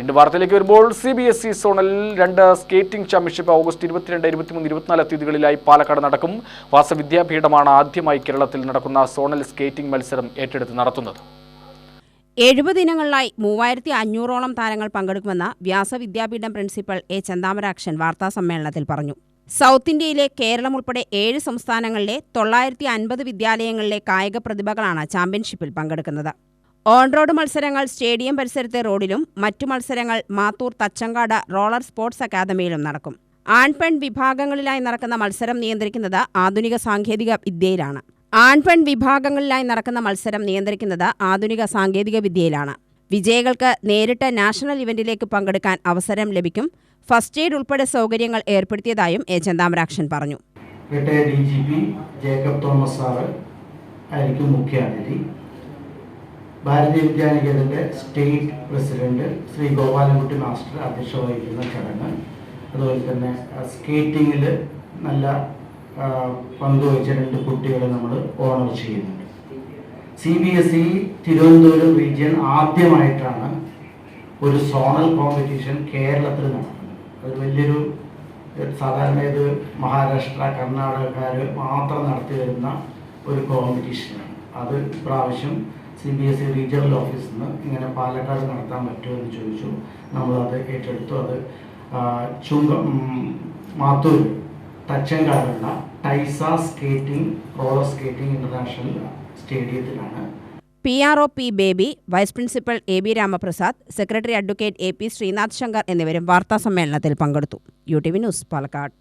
വീണ്ടും വാർത്തയിലേക്ക് വരുമ്പോൾ C B S E zonal രണ്ട് സ്കേറ്റിംഗ് ചാമ്പ്യൻഷിപ്പ് ഓഗസ്റ്റ് ഇരുപത്തിരണ്ട് ഇരുപത്തിമൂന്ന് ഇരുപത്തിനാല് തീയതികളിലായി പാലക്കാട് നടക്കും. വാസവിദ്യാപീഠമാണ് ആദ്യമായി കേരളത്തിൽ നടക്കുന്ന സോണൽ സ്കേറ്റിംഗ് മത്സരം ഏറ്റെടുത്ത് നടത്തുന്നത്. എഴുപത് ഇനങ്ങളിലായി മൂവായിരത്തി അഞ്ഞൂറോളം താരങ്ങൾ പങ്കെടുക്കുമെന്ന് വ്യാസവിദ്യാപീഠം പ്രിൻസിപ്പൽ എ ചന്താമരാക്ഷൻ വാർത്താസമ്മേളനത്തിൽ പറഞ്ഞു. സൗത്ത് ഇന്ത്യയിലെ കേരളം ഉൾപ്പെടെ ഏഴ് സംസ്ഥാനങ്ങളിലെ തൊള്ളായിരത്തി അൻപത് വിദ്യാലയങ്ങളിലെ കായിക പ്രതിഭകളാണ് ചാമ്പ്യൻഷിപ്പിൽ പങ്കെടുക്കുന്നത്. ഓൺ റോഡ് മത്സരങ്ങൾ സ്റ്റേഡിയം പരിസരത്തെ റോഡിലും മറ്റു മത്സരങ്ങൾ മാത്തൂർ തച്ചങ്കാട് റോളർ സ്പോർട്സ് അക്കാദമിയിലും നടക്കും. ആൺപെൺ വിഭാഗങ്ങളിലായി നടക്കുന്ന മത്സരം നിയന്ത്രിക്കുന്നത് ആധുനിക സാങ്കേതിക വിദ്യയിലാണ്. ആൺപെൺ വിഭാഗങ്ങളിലായി നടക്കുന്ന മത്സരം നിയന്ത്രിക്കുന്നത് ആധുനിക സാങ്കേതിക വിദ്യയിലാണ്. വിജയികൾക്ക് നേരിട്ട് നാഷണൽ ഇവന്റിലേക്ക് പങ്കെടുക്കാൻ അവസരം ലഭിക്കും. ഫസ്റ്റ് എയ്ഡ് ഉൾപ്പെടെ സൗകര്യങ്ങൾ ഏർപ്പെടുത്തിയതായും എ ചന്താമരാക്ഷൻ പറഞ്ഞു. D G P Jacob Thomas sir ആയിരിക്കും മുഖ്യാതിഥി. Bharatiya വിദ്യാനികേതന്റെ state president Shri Gopalankutty master അധ്യക്ഷ വഹിക്കുന്ന ചടങ്ങ്. അതുപോലെ തന്നെ സ്കേറ്റിങ്ങിൽ നല്ല പങ്ക് പങ്കുവച്ച രണ്ട് കുട്ടികളെ നമ്മൾ ഓണർ ചെയ്യുന്നുണ്ട്. C B S E Thiruvananthapuram region ആദ്യമായിട്ടാണ് ഒരു സോണൽ കോമ്പറ്റീഷൻ കേരളത്തിൽ നടക്കുന്നത്. അത് വലിയൊരു സാധാരണ ഇത് മഹാരാഷ്ട്ര കർണാടകക്കാർ മാത്രം നടത്തി വരുന്ന ഒരു കോമ്പറ്റീഷനാണ്. അത് ഇപ്രാവശ്യം C B S E regional ഓഫീസിൽ നിന്ന് ഇങ്ങനെ പാലക്കാട് നടത്താൻ പറ്റുമോ എന്ന് ചോദിച്ചു. നമ്മളത് ഏറ്റെടുത്തു. അത് ചുങ്ക മാത്തൂർ തച്ചങ്കാടുള്ള ടൈസ സ്കേറ്റിംഗ് റോളർ സ്കേറ്റിംഗ് ഇന്റർനാഷണൽ സ്റ്റേഡിയത്തിലാണ്. P R O P Baby vice principal A B Ramaprasad secretary advocate A P Srinath Shankar എന്നിവരും വാർത്താസമ്മേളനത്തിൽ പങ്കെടുത്തു. U T V news Palakkad.